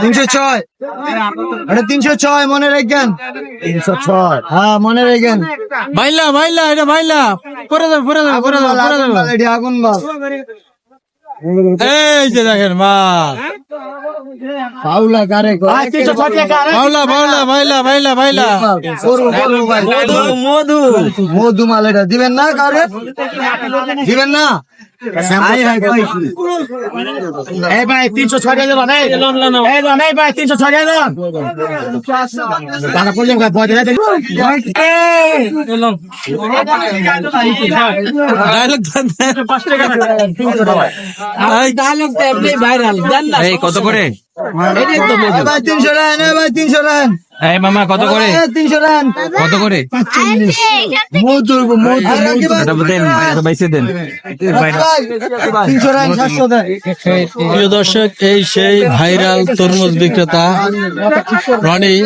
তিনশো ছয় তিনশো ছয় মনে রাখবেন তিনশো ছয় হ্যাঁ মনে রাখবেন মাইলা মাইলা এটা ভাইলা পরে দেবে পরে দেবে পরে দেবে আগুন বাল এই যে দেখেন, মাল। পাউলা কারে বাউলা বাউলা ভাইলা ভাইলা ভাইলা মধু। মধু মাল এটা। দিবেন না কারে? দিবেন না? এই ভাই তিনশো ছয় টাকা দেবেন এই। দেন, এই ভাই তিনশো ছয় টাকা দেবেন টাকা পড়লে ভয় দেবে এই কত করে? তিনশো রান এ ভাই তিনশো রান এই মামা কত করে তিনশো রান কত করে প্রিয় দর্শক এই সেই ভাইরাল তরমুজ বিক্রেতা রনি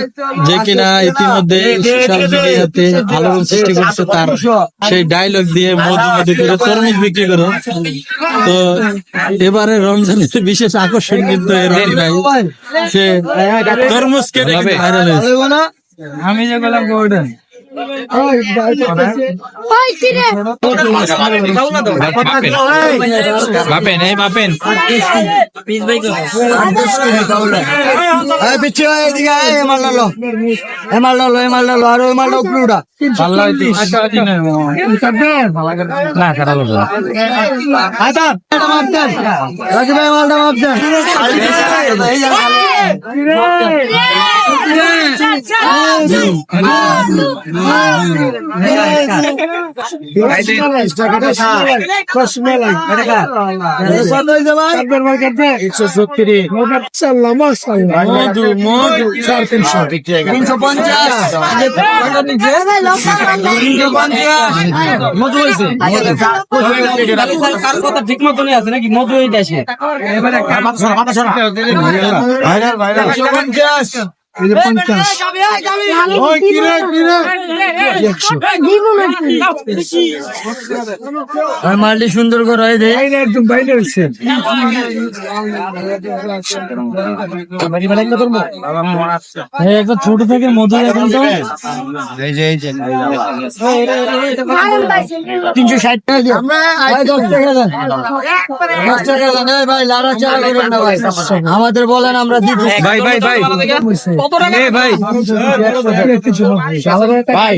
যে কিনা ইতিমধ্যে সোশ্যাল মিডিয়াতে আলোড়ন সৃষ্টি করেছে তার সেই ডায়লগ দিয়ে মধু মধু করে তরমুজ বিক্রি করে তো এবারে রমজানের বিশেষ আকর্ষণ কিন্তু রনি ভাই সে তরমুজ কেটে ভাইরাল আমি যে গেলাম গোল্ডেন এই এদিকে আর মালটা আচ্ছা মাপ দেন রাজু ভাই মাপ দেন। কত হয়েছে। ভাই মধু মধু তিনশো তিনশো পঞ্চাশ মধু হয়েছে কথা ঠিক মতনই আছে নাকি মধু এই দেশে তিনশো পঞ্চাশ এই যে পঞ্চাশ ওই কিরে কিরে আর মালটি সুন্দর করে হয় একদম বাইরে হচ্ছে। ছোট থেকে মধু এখন তো তিনশো ষাট টাকা ভাই দেন। দশ টাকা দেন। আমাদের বলেন আমরা দিতে ভাই ভাই ভাই। এ ভাই। ভাই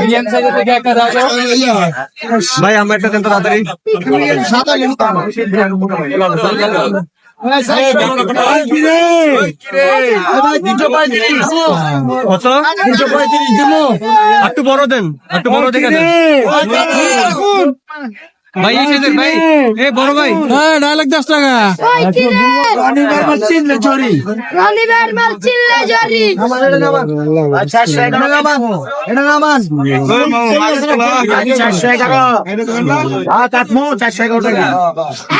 মিডিয়াম সাইজের থেকে একটা দাও ভাই আমরা একটা দেন তো তাড়াতাড়ি। কত? তিনশো পঁয়ত্রিশ দেবো। একটু বড় দেন একটু বড় দেখে দেন। ভাই এই সাইজের ভাই এ বড় ভাই। হ্যাঁ ডায়লগ দশ টাকা। রনিবার মাল চিল্লে জরি। এটা নামান। এটা নামান। চারশো টাকা। হ্যাঁ কাটমো চারশো এগারো টাকা।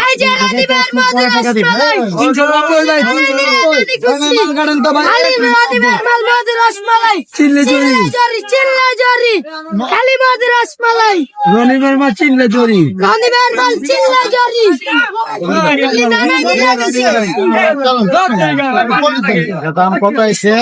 এই যে রনিবার তিনশো নব্বই ভাই। ভাই মাল চিল্লে জরি। জরি চিল্লে জরি। খালি মধু রসমালাই। রনিবার মা চিনলে চুরি রনিবার মাল চিল্লে জরি দানা দিলে দাম কত আছে